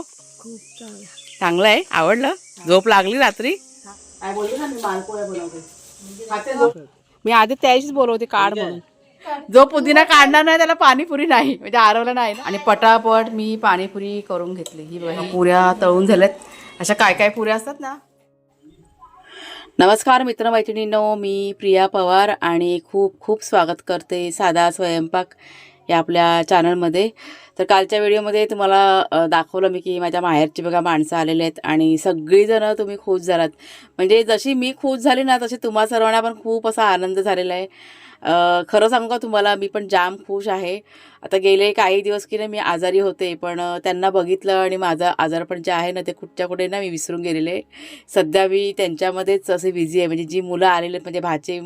खूप चांगला आहे आवडलं. झोप लागली रात्री. ना मी मालपोळ्या बनवते. मी आधी त्याशीच बोलवते काढ म्हणून. जो पुदिना काढणार नाही त्याला पाणीपुरी नाही. म्हणजे आरवलं नाही ना. आणि पटापट मी पाणीपुरी करून घेतली. ही बघा, पुऱ्या तळून झाल्यात. अशा काय काय पुऱ्या असतात ना? नमस्कार मित्रमैत्रिणींनो. मी प्रिया पवार आणि खूप खूप स्वागत करते साधा स्वयंपाक या आपल्या चॅनलमध्ये तर कालच्या व्हिडिओमध्ये तुम्हाला दाखवलं मी की माझ्या माहेरची बघा माणसं आलेले आहेत आणि सगळीजणं तुम्ही खुश झालात. म्हणजे जशी मी खुश झाली ना तशी तुम्हा सर्वांना पण खूप असा आनंद झालेला आहे. खरं सांगू का तुम्हाला मी पण जाम खुश आहे. आता गेले काही दिवस की नाही मी आजारी होते पण त्यांना बघितलं आणि माझं आजारपण जे आहे ना ते कुठच्या कुठे ना मी विसरून गेलेले. सध्या मी त्यांच्यामध्येच असे बिझी आहे. म्हणजे जी मुलं आलेले आहेत म्हणजे भाचे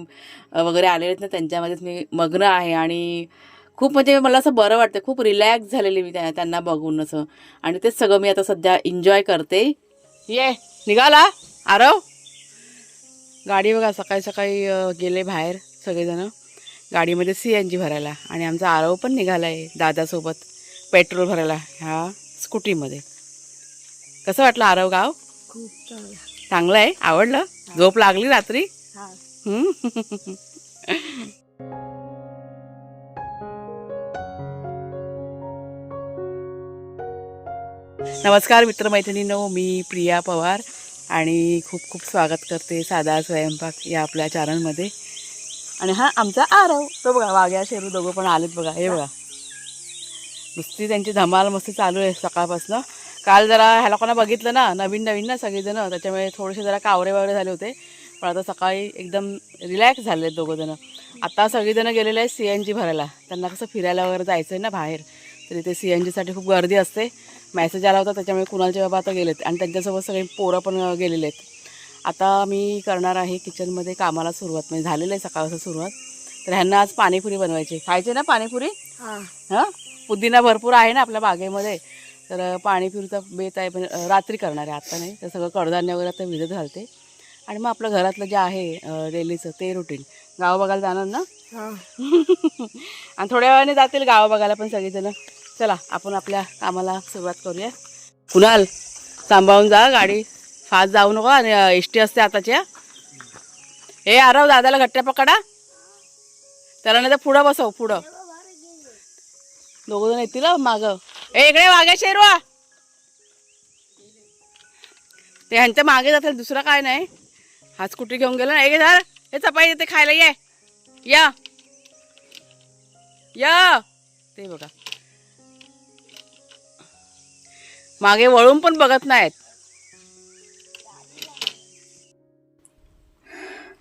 वगैरे आलेले आहेत ना त्यांच्यामध्येच मी मग्न आहे. आणि खूप म्हणजे मला असं बरं वाटतं खूप रिलॅक्स झालेली मी त्या त्यांना बघून असं. आणि तेच सगळं मी आता सध्या एन्जॉय करते. ये निघाला? आरव? गाडी बघा सकाळी सकाळी गेले बाहेर सगळेजण. गाडीमध्ये सी एन जी भरायला. आणि आमचा आरव पण निघाला आहे दादासोबत. पेट्रोल भरायला ह्या स्कूटीमध्ये. कसं वाटलं आरव गाव? खूप चांगला. चांगलं आहे आवडलं झोप लागली रात्री? नमस्कार मित्रमैत्रिणींनो मी प्रिया पवार आणि खूप खूप स्वागत करते साधा स्वयंपाक या आपल्या चॅनलमध्ये. आणि हा आमचा आरव. तो बघा वाघ्या शेरू दोघं पण आलेत बघा. हे बघा. नुसती त्यांची धमाल मस्ती चालू आहे सकाळपासनं. काल जरा ह्या लोकांना बघितलं ना नवीन नवीन ना सगळेजणं. त्याच्यामुळे थोडेसे जरा कावरे वगैरे झाले होते. पण आता सकाळी एकदम रिलॅक्स झाले आहेत दोघंजणं. आता सगळीजणं गेलेले आहेत सी एन जी भरायला. त्यांना कसं फिरायला वगैरे जायचं आहे ना बाहेर. तरी ते सी एन जीसाठी खूप गर्दी असते. मेसेज आला होता त्याच्यामुळे कुणालचे बाबा आता गेलेत आणि त्यांच्यासोबत सगळे पोरं पण गेलेले आहेत. आता मी करणार आहे किचनमध्ये कामाला सुरुवात म्हणजे झालेलं आहे सकाळपासून सुरुवात. तर ह्यांना आज पाणीपुरी बनवायची. खायची ना पाणीपुरी? हा. पुदिना भरपूर आहे ना आपल्या बागेमध्ये. तर पाणीपुरीचा बेत आहे पण रात्री करणार आहे. आत्ता नाही. तर सगळं कडधान्य वगैरे आता भिजत घालते. आणि मग आपलं घरातलं जे आहे डेलीचं ते रुटीन गाव बघायला जाणार ना? आणि थोड्या वेळाने जातील गाव बघायला पण सगळेजण. चला आपण आपल्या कामाला सुरुवात करूया. कुणाल सांभाळून जा गाडी. फास्ट जाऊ नको आणि एस टी असते आताच्या हे. आराव दादाला घट्ट्या पकडा. त्याला नाही तर पुढं बसव पुढं. दोघं जण येतील माग मागं. ए इकडे वाघ्या शेरवा. ते ह्यांच्या मागे जातील दुसरा काय नाही. हा स्कूटी घेऊन गेला? ना एक हे चपाई येते खायला ये. या. या. ते बघा. मागे वळून पण बघत नाहीत.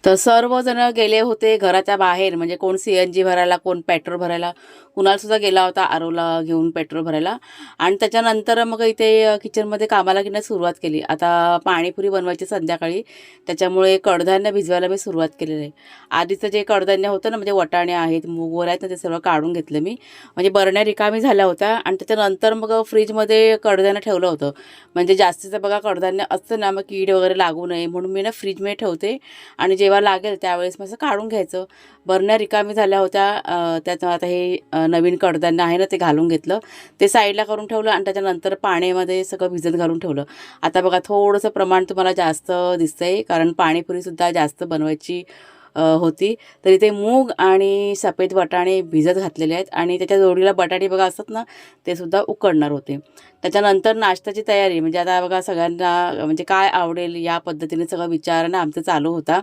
तर सर्वजण गेले होते घराच्या बाहेर. म्हणजे कोण सी एन जी भरायला कोण पेट्रोल भरायला. कुणालसुद्धा गेला होता आरोला घेऊन पेट्रोल भरायला. आणि त्याच्यानंतर मग इथे किचनमध्ये कामाला घेण्यास सुरुवात केली. आता पाणीपुरी बनवायची संध्याकाळी. त्याच्यामुळे कडधान्य भिजवायला मी सुरुवात केलेली. आहे आधीचं जे कडधान्य होतं ना म्हणजे वटाणे आहेत मूगवर आहेत ना ते सर्व काढून घेतलं मी. म्हणजे बरण्या रिकामी झाल्या होत्या. आणि त्याच्यानंतर मग फ्रीजमध्ये कडधान्य ठेवलं होतं. म्हणजे जास्तीचं बघा कडधान्य असतं ना मग कीड वगैरे लागू नये म्हणून मी ना फ्रीजमध्ये ठेवते. आणि जेव्हा लागेल त्यावेळेस मग असं काढून घ्यायचं. बरण्या रिकामी झाल्या होत्या. त्यात आता हे नवीन कडधान्य आहे ना ते घालून घेतलं. ते साईडला करून ठेवलं आणि त्याच्यानंतर पाण्यामध्ये सगळं भिजत घालून ठेवलं. आता बघा थोडंसं प्रमाण तुम्हाला जास्त दिसतंय कारण पाणीपुरीसुद्धा जास्त बनवायची होती. तर इथे मूग आणि सफेद वाटाणे भिजत घातलेले आहेत आणि त्याच्या जोडीला बटाटे बघा असतात ना ते सुद्धा उकडणार होते. त्याच्यानंतर नाश्त्याची तयारी म्हणजे आता बघा सगळ्यांना म्हणजे काय आवडेल या पद्धतीने सगळं विचार ना आमचं चालू होता.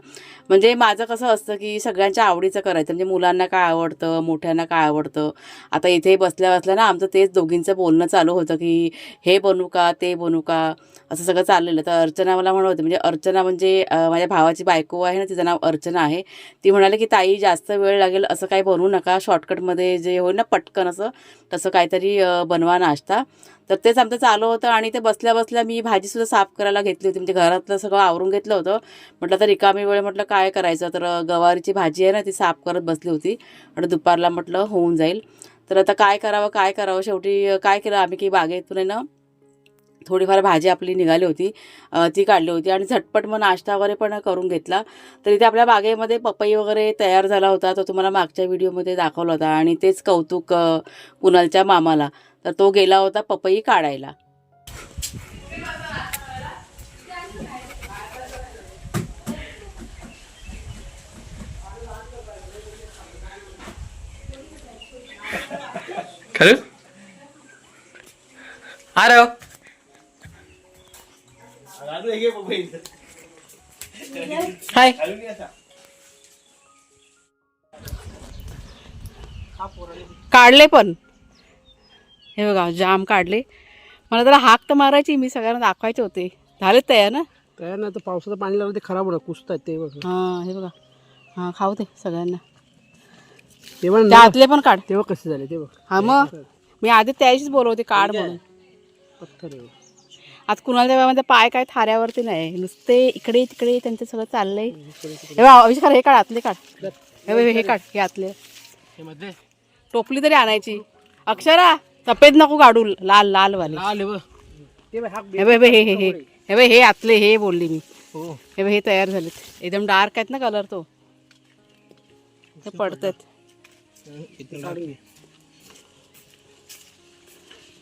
म्हणजे माझं कसं असतं की सगळ्यांच्या आवडीचं करायचं म्हणजे मुलांना काय आवडतं मोठ्यांना काय आवडतं. आता इथे बसल्या बसल्या ना आमचं तेच दोघींचं बोलणं चालू होतं की हे बनू का ते बनू का. असं सगळं चाललेलं. तर अर्चना मला म्हणत होती म्हणजे अर्चना म्हणजे माझ्या भावाची बायको आहे ना तिचं नाव अर्चना आहे. ती म्हणाली की ताई जास्त वेळ लागेल असं काही बनवू नका. शॉर्टकटमध्ये जे होईल ना पटकन असं तसं काहीतरी बनवा नाश्ता. तर तेच आमचं चालू होतं आणि ते बसल्या बसल्या मी भाजीसुद्धा साफ करायला घेतली होती. म्हणजे घरातलं सगळं आवरून घेतलं होतं. म्हटलं तर रिकामी वेळ म्हटलं काय करायचं? तर गवारीची भाजी आहे ना ती साफ करत बसली होती. आणि दुपारला म्हटलं होऊन जाईल. तर आता काय करावं काय करावं? शेवटी काय केलं? आम्ही की बागेतून आहे ना थोडीफार भाजी आपली निघाली होती ती काढली होती आणि झटपट मग नाश्ता वगैरे पण करून घेतला. तर इथे आपल्या बागेमध्ये पपई वगैरे तयार झाला होता तो तुम्हाला मागच्या व्हिडिओमध्ये दाखवला होता आणि तेच कौतुक कुणालच्या मामाला. तर तो गेला होता पपई काढायला. खरं अरे हाय. काढले पण. हे बघा जाम काढले. मला जरा हाक तर मारायची मी सगळ्यांना दाखवायचे होते. झालेत तयार ना? काय नाही तर पावसाचं पाणी लागलं ते खराब होणार कुसतात ते बघ. हां हे बघा. हां खाऊ दे सगळ्यांना. तेव्हा त्या आतले पण काढ. तेव्हा कसे झाले ते बघ. हा मग? मी आधी त्याशीच बोलवते काढ म्हणून. पत्थर आहे. आज कुणाला तेव्हा माझे पाय काय थाऱ्यावरती नाही. नुसते इकडे तिकडे त्यांचं सगळं चाललंय. हे बघा अविष्कार हे काढ आतले काढ. हे हे काढ हे आतले. हे मध्ये. टोपली तरी आणायची. अक्षरा सफेद नको काढू लाल लाल वाले हा हे बघ, हे हे हे. हे हे हे आतले हे बोलली मी. हो. हे हे तयार झालेत. एकदम डार्क आहेत ना कलर तो. ते पडतात.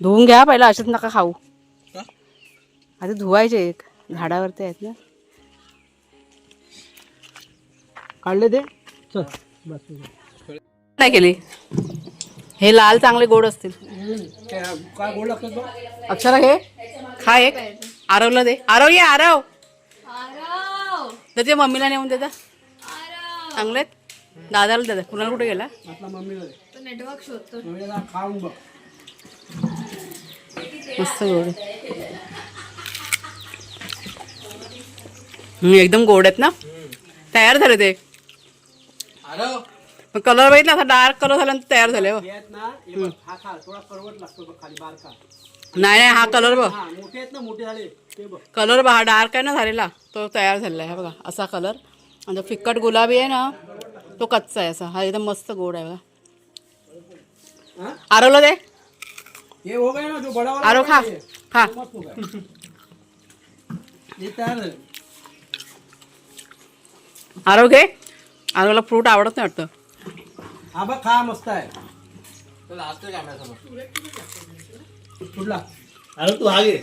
धुवून घ्या पहिला असेच नका खाऊ. आधी धुवायचे एक. झाडावरती आहेत ना. काढले ते? चल बस नाही केली. हे लाल चांगले गोड असतील. काय गोड लागतात अक्षरा घे. खा एक. आरवला दे. आरव ये आरव. त्याच्या मम्मीला नेऊन देता चांगलेत दादाला देता कुणाला कुठे गेला? नेटवर्क शोधतो मस्त गोड आहे. हम्म, एकदम गोड आहेत ना. तयार झाले ते. कलर बघितला असा डार्क कलर झाल्यानंतर तयार झाले हो हे हा बघ नाही नाही हा कलर बघ. हा ते कलर बघा. डार्क आहे ना झालेला. तो तयार झालेला आहे हा बघा असा कलर आणि तो फिक्कट गुलाबी आहे ना तो कच्चा आहे असा. हा एकदम मस्त गोड आहे बघा. हा? आरवला दे ये हो गया ना जो बड़ा वाला आरव खा है, खा. तो तयार झाले. आरव घे. आरवला फ्रूट आवडत नाही वाटतं. हा बघ खा मस्त आहे. कुठला? अरे तू हा घे.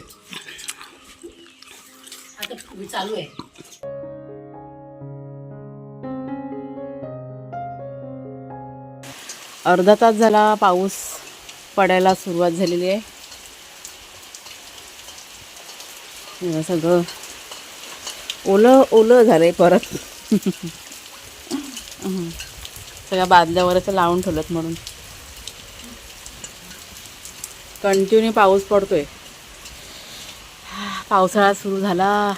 अर्धा तास झाला पाऊस पडायला सुरुवात झालेली आहे. सगळं. ओलं ओलं झालंय परत. सगळ्या बादल्यावर असं लावून ठेवलं म्हणून. कंटिन्यू पाऊस पडतोय. पावसाळा सुरू झाला.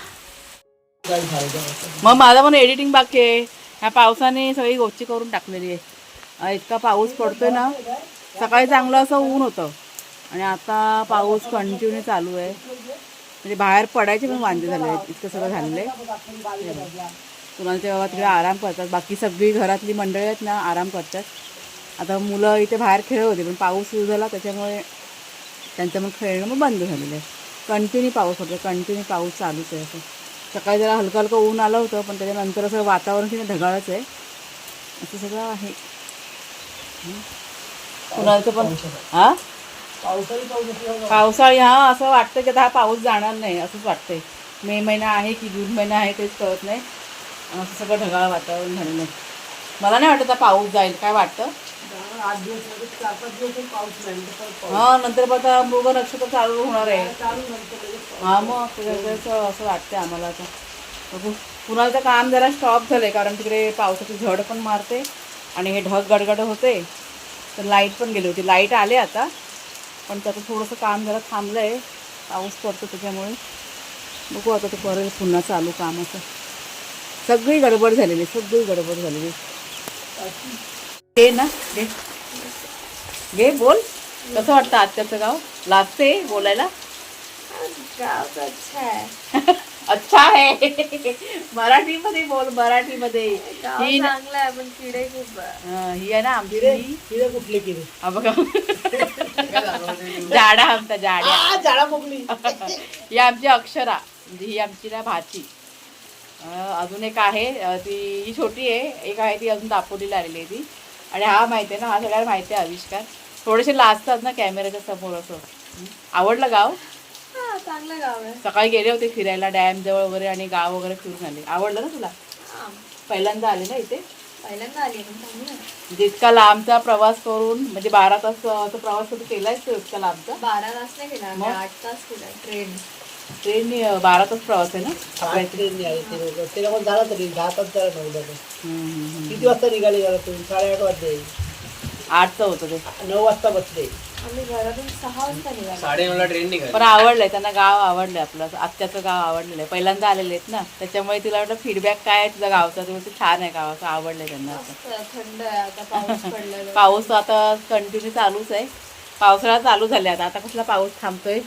मग माझा पण एडिटिंग बाकी आहे. ह्या पावसाने सगळी गोष्टी करून टाकलेली आहे. इतका पाऊस पडतोय ना सकाळी चांगलं असं ऊन होतं. आणि आता पाऊस कंटिन्यू चालू आहे. म्हणजे बाहेर पडायचे पण वांदे झाले आहेत. इतकं सगळं झालेलं आहे. तुम्हाला तेव्हा तिकडे आराम करतात. बाकी सगळी घरातली मंडळी आहेत ना आराम करतात. आता मुलं इथे बाहेर खेळत होते पण पाऊस सुरू झाला त्याच्यामुळे त्यांचं मग खेळणं मग बंद झालेलं आहे. कंटिन्यू पाऊस होतो कंटिन्यू पाऊस चालूच आहे असं. सकाळी जरा हलकं हलकं ऊन आलं होतं पण त्याच्यानंतर असं वातावरण तिथे ढगाळच आहे. असं सगळं आहे. हं. कुणाचं पण हां? पावसाळी हां असं वाटतं की आता हा पाऊस जाणार नाही असंच वाटतंय. मे महिना आहे की जून महिना आहे तेच कळत नाही. असं सगळं ढगाळ वातावरण झालेलं आहे. मला नाही वाटत आता पाऊस जाईल काय वाटतं? आठ दिवसमध्ये चार पाच दिवस तरी पाऊस नाही नंतर परत पाऊस. हा नंतर मग आता मृग नक्षत्र चालू होणार आहे. हा मग असं वाटतंय आम्हाला आता. बघू. कुणाचं काम जरा स्टॉप झालंय कारण तिकडे पावसाची झड पण मारते आणि हे ढग गडगड होते. तर लाइट पण गेली होती. लाइट आले आता पण त्याचं थोडंसं काम जरा थांबलं आहे पाऊस पडतो त्याच्यामुळे. बघू आता ते परत पुन्हा चालू काम असं. सगळी गडबड झालेली सगळी गडबड झालेली. घे ना घे. घे बोल. कसं वाटतं आत्याचं गाव? लागते बोलायला? अच्छा आहे. मराठीमध्ये बोल मराठीमध्ये. ही ना- चांगला आहे पण किडे खूप आहे. हा, ही आहे ना आमची. ही- किती कुठले किती हा बघा. जाडा आमचा जाड्या. झाडा मोकली ही आमची अक्षरा म्हणजे ही आमची ना भाची. अजून एक आहे ती ही छोटी आहे एक आहे ती अजून दापोलीला आलेली आहे ती. आणि हा माहिती आहे ना हा सगळ्यांना माहिती आहे आविष्कार. थोडेसे लाजतात ना कॅमेऱ्याच्या समोर असं. आवडलं गाव? हा चांगलं गाव आहे. सकाळी गेले होते फिरायला डॅम जवळ वगैरे आणि गाव वगैरे फिरून आले. आवडलं ना तुला. पहिल्यांदा आले ना इथे? पहिल्यांदा आली आहे. म्हणजे लांबचा प्रवास करून म्हणजे बारा तासचा प्रवास तू इतका लांबचा? बारा तास नाही केला? आठ तास केला ट्रेन. ट्रेननी बारा तास प्रवास आहे ना? आठ ट्रेन आहे ते पण झाला तरी दहा तास झाला हम्म. किती वाजता निघाले घरातून साडेआठ वाजले. आठचं होतं ते. नऊ वाजता बसले. आम्ही घरातून सहा वाजता निघालो. साडेनऊला ट्रेन निघाली. पण आवडलंय. त्यांना गाव आवडलंय आपलं. आत्याचं गाव आवडलेलं आहे पहिल्यांदा आलेले आहेत ना. त्याच्यामुळे तिला वाटलं फीडबॅक काय आहे तुझा गावचा? ते बोलते छान आहे गावाचं आवडलंय त्यांना. थंड आहे. आता पाऊस पडलेला. पाऊस आता कंटिन्यू चालूच आहे. पावसाळा चालू झाले आता. आता कसला पाऊस थांबतोय?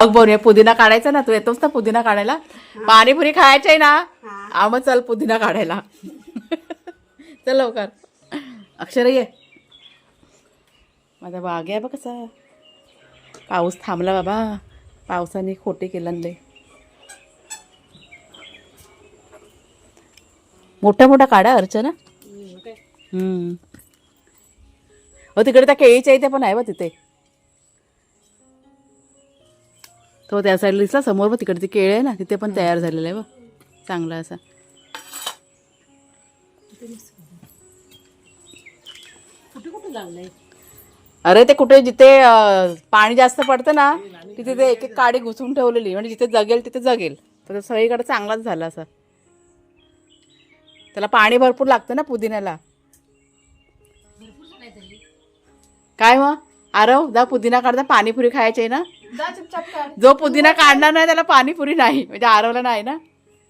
बघ बोल पुदिना काढायचा ना तू येतोस ना पुदिना काढायला? पाणीपुरी खायची आहे ना आ मग चल पुदिना काढायला. चल लवकर. अक्षर ये माझा बाग आहे बघ कसा. पाऊस थांबला बाबा. पावसाने खोटे केलं लय मोठा मोठा काढा अर्चना. हम्म हो तिकडे त्या केळीच्या इथे पण आहे बा तिथे. तो त्या साईडला दिसला समोर बघ तिकडे ती केळी आहे ना तिथे पण तयार झालेला आहे बघ. चांगला असा. अरे ते कुठे जिथे पाणी जास्त पडतं ना तिथे ते एक एक काडी घुसून ठेवलेली म्हणजे जिथे जगेल तिथे जगेल. तर सगळीकडे चांगलाच झाला असा. त्याला पाणी भरपूर लागतं ना पुदिन्याला. काय मग? आरव जा पुदिना काढता पाणीपुरी खायची आहे ना. जा चुपचाप काढ. जो पुदिना काढणार नाही त्याला पाणीपुरी नाही. म्हणजे आरवला नाही ना.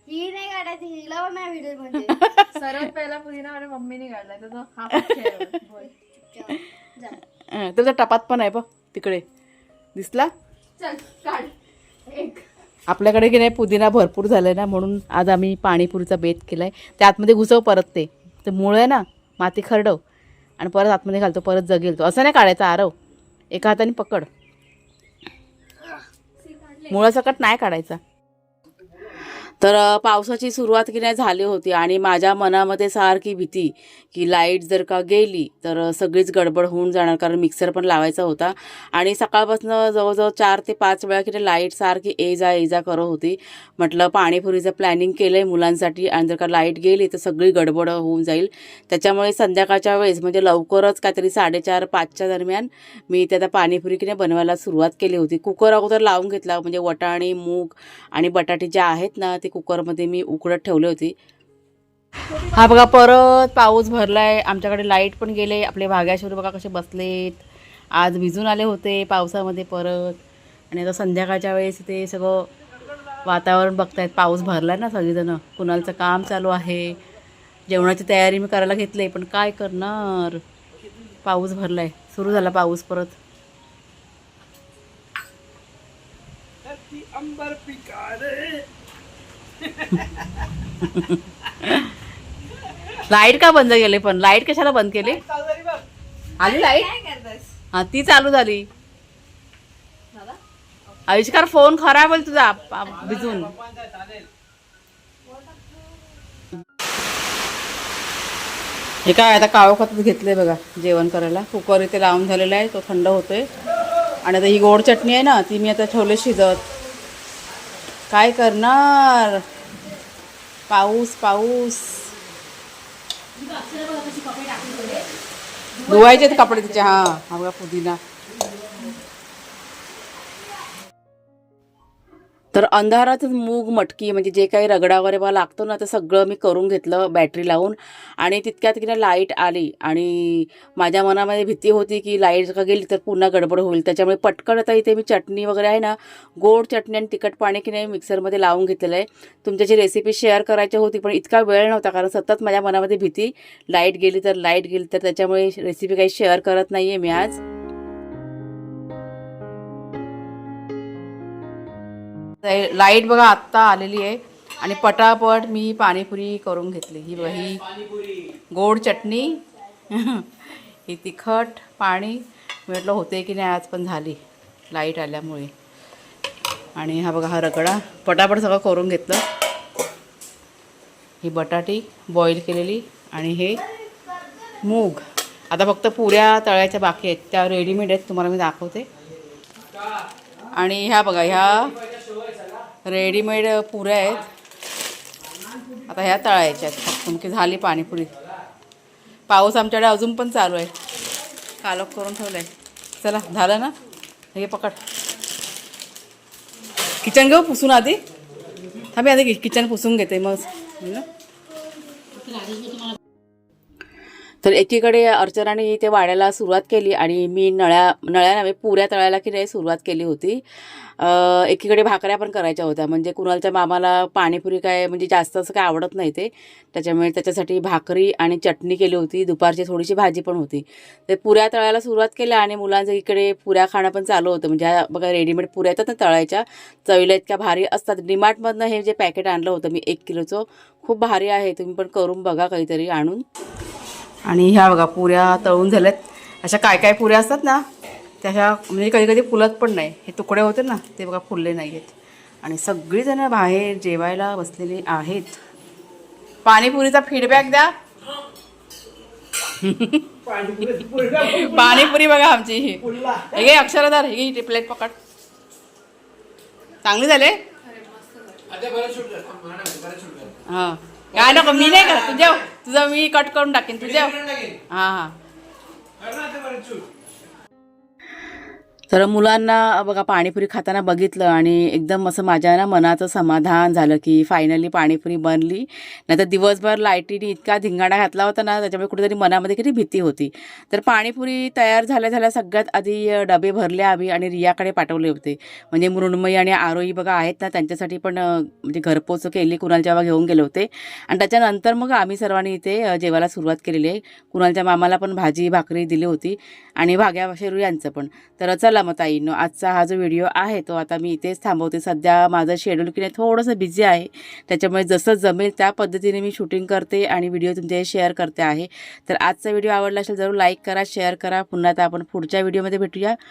ही नाही काढायची हिला पण नाही व्हिडिओमध्ये सर्वात पहिला पुदिना माझ्या मम्मीने काढलाय तर तो हा पण खेळ बोल. जा. अं, त्याचा टपात पण आहे बघ तिकडे. दिसला? चल काढ. एक. आपल्याकडे की नाही पुदिना भरपूर झालाय ना म्हणून आज आम्ही पाणीपुरीचा बेत केलाय. त्या आतमध्ये घुसव परत ते. ते मुळ आहे ना माती खरडव. आणि परत आतमध्ये घालतो परत जगेल तो. असं नाही काढायचा आरव. एका हाताने पकड. मुळासकट नाही काढायचा. तर पावसाची सुरुवात की नाही झाली होती आणि माझ्या मनामध्ये सारखी भीती की लाइट जर का गेली तर सगळीच गडबड होऊन जाणार कारण मिक्सर पण लावायचा होता आणि सकाळपासून जवळजवळ चार ते पाच वेळा की नाही लाइट सारखी ये जा ये जा करत होती. म्हटलं पाणीपुरीचं प्लॅनिंग केलं आहे मुलांसाठी आणि जर का लाइट गेली तर सगळी गडबड होऊन जाईल. त्याच्यामुळे संध्याकाळच्या वेळेस म्हणजे लवकरच काहीतरी साडेचार पाचच्या दरम्यान मी त्याचा पाणीपुरी की नाही बनवायला सुरुवात केली होती. कुकर अगोदर लावून घेतला म्हणजे वटाणे मूग आणि बटाटे जे आहेत ना ते कुकरमध्ये मी उकडत ठेवले होती. हा बघा परत पाऊस भरला आहे आमच्याकडे लाइट पण गेले. आपले भाग्याश्वर बघा कसे बसलेत. आज भिजून आले होते पावसामध्ये परत. आणि आता संध्याकाळच्या वेळेस ते सगळं वातावरण बघतायत. पाऊस भरला ना सगळीजणं. कुणालचं काम चालू आहे. जेवणाची तयारी मी करायला घेतली पण काय करणार? पाऊस भरला आहे सुरू झाला पाऊस परत. अंबर पिकारे. लाइट का बंद केले पण? लाइट कशाला बंद केली? आली लाइट काय करतेस हा ती चालू झाली. आविष्कार फोन खराब होईल तुझा भिजून. हे काय आता काळो खातच घेतलंय बघा जेवण करायला. कुकर इथे लावून झालेला आहे तो थंड होतोय. आणि आता ही गोड चटणी आहे ना ती मी आता ठेवले शिजत. काय करणार? पाऊस पाऊस. धुवायचे कपडे तिचे हा. हा बघा पुदिना. तर अंधारातच मूग मटकी म्हणजे जे काही रगडा वगैरे लागतो ना ते सगळं मी करून घेतलं बॅटरी लावून. आणि तितक्यात की नाही लाइट आली आणि माझ्या मनामध्ये भीती होती की लाइट जर का गेली तर पुन्हा गडबड होईल. त्याच्यामुळे पटकन आता इथे मी चटणी वगैरे आहे ना गोड चटणी आणि तिखट पाणी की नाही मिक्सरमध्ये लावून घेतलेलं आहे. तुमच्याची रेसिपी शेअर करायची होती पण इतका वेळ नव्हता कारण सतत माझ्या मनामध्ये भीती. लाइट गेली तर लाइट गेली तर त्याच्यामुळे रेसिपी काही शेअर करत नाही आहे मी आज. लाइट बघा आत्ता आलेली आहे. आणि पटापट मी पाणीपुरी करून घेतली. ही बघा ही गोड चटणी. ही तिखट पाणी. म्हटलं होते की नाही आज पण झाली. लाइट आल्यामुळे. आणि हा बघा हा रगडा. पटापट सगळं करून घेतलं. ही बटाटी बॉईल केलेली. आणि हे मूग. आता फक्त पुऱ्या तळ्याच्या बाकी आहेत. त्या रेडीमेड आहेत. तुम्हाला मी दाखवते. आणि ह्या बघा ह्या रेडीमेड पुऱ्या आहेत. आता ह्या तळायच्या आहेत. फक्त झाली पाणीपुरी. पाऊस आमच्याकडे अजून पण चालू आहे. कालक करून ठेवलंय. चला झालं ना? हे पकड. किचन घेऊ पुसून आधी? थांबी आधी किचन पुसून घेते मग. तर एकीकडे अर्चनाने ते वाढायला सुरुवात केली आणि मी नळ्या नळ्या नव्हे पुऱ्या तळायला की नाही सुरुवात केली होती. एकीकडे भाकऱ्या पण करायच्या होत्या. म्हणजे कुणालच्या मामाला पाणीपुरी काय म्हणजे जास्त असं काय आवडत नाही ते. त्याच्यामुळे त्याच्यासाठी भाकरी आणि चटणी केली होती. दुपारची थोडीशी भाजी पण होती. ते पुऱ्या तळायला सुरुवात केल्या आणि मुलांचं इकडे पुऱ्या खाणं पण चालू होतं. म्हणजे बघा रेडीमेड पुऱ्या येतात ना तळायच्या. चवीला इतक्या भारी असतात. डीमार्टमधनं हे जे पॅकेट आणलं होतं मी एक किलोचं खूप भारी आहे. तुम्ही पण करून बघा काहीतरी आणून. आणि ह्या बघा पुऱ्या तळून झाल्यात. अशा काय काय पुऱ्या असतात ना त्याच्या म्हणजे कधी कधी फुलत पण नाही. हे तुकडे होते ना ते बघा फुलले नाही आहेत आणि सगळीजणं बाहेर जेवायला बसलेली आहेत. पाणीपुरीचा फीडबॅक द्या. पाणीपुरी बघा आमची ही. हे घे अक्षरधार हे घे प्लेट पकड. चांगली झाले. हां. काय नको मी नाही करत. तुझ्या तुझं मी कट करून टाकेन. तुझ्या हां हां. तर मुलांना बघा पाणीपुरी खाताना बघितलं आणि एकदम असं माझ्या ना मनाचं समाधान झालं की फायनली पाणीपुरी बनली. नाही तर दिवसभर लाईटीने इतका धिंगाणा घातला होता ना त्याच्यामुळे कुठेतरी मनामध्ये किती भीती होती. तर पाणीपुरी तयार झाल्या झाल्या सगळ्यात आधी डबे भरले आम्ही आणि रियाकडे पाठवले होते. म्हणजे मृण्मयी आणि आरोही बघा आहेत ना त्यांच्यासाठी पण म्हणजे घरपोच केली कुणालच्या बाबा घेऊन गेले होते. आणि त्याच्यानंतर मग आम्ही सर्वांनी इथे जेवायला सुरुवात केलेली आहे. कुणालच्या मामाला पण भाजी भाकरी दिली होती. आणि भाग्या शेरू यांचं पण. तर चला मग ताईंनो आजचा हा जो व्हिडिओ आहे तो आता मी इथेच थांबवते. सध्या माझं शेड्यूल की नाही थोडंसं बिझी आहे. त्याच्यामुळे जसं जमेल त्या पद्धतीने मी शूटिंग करते आणि व्हिडिओ तुमच्या शेअर करते आहे. तर आजचा व्हिडिओ आवडला असेल जरूर लाईक करा शेअर करा. पुन्हा आता आपण पुढच्या व्हिडिओमध्ये भेटूया.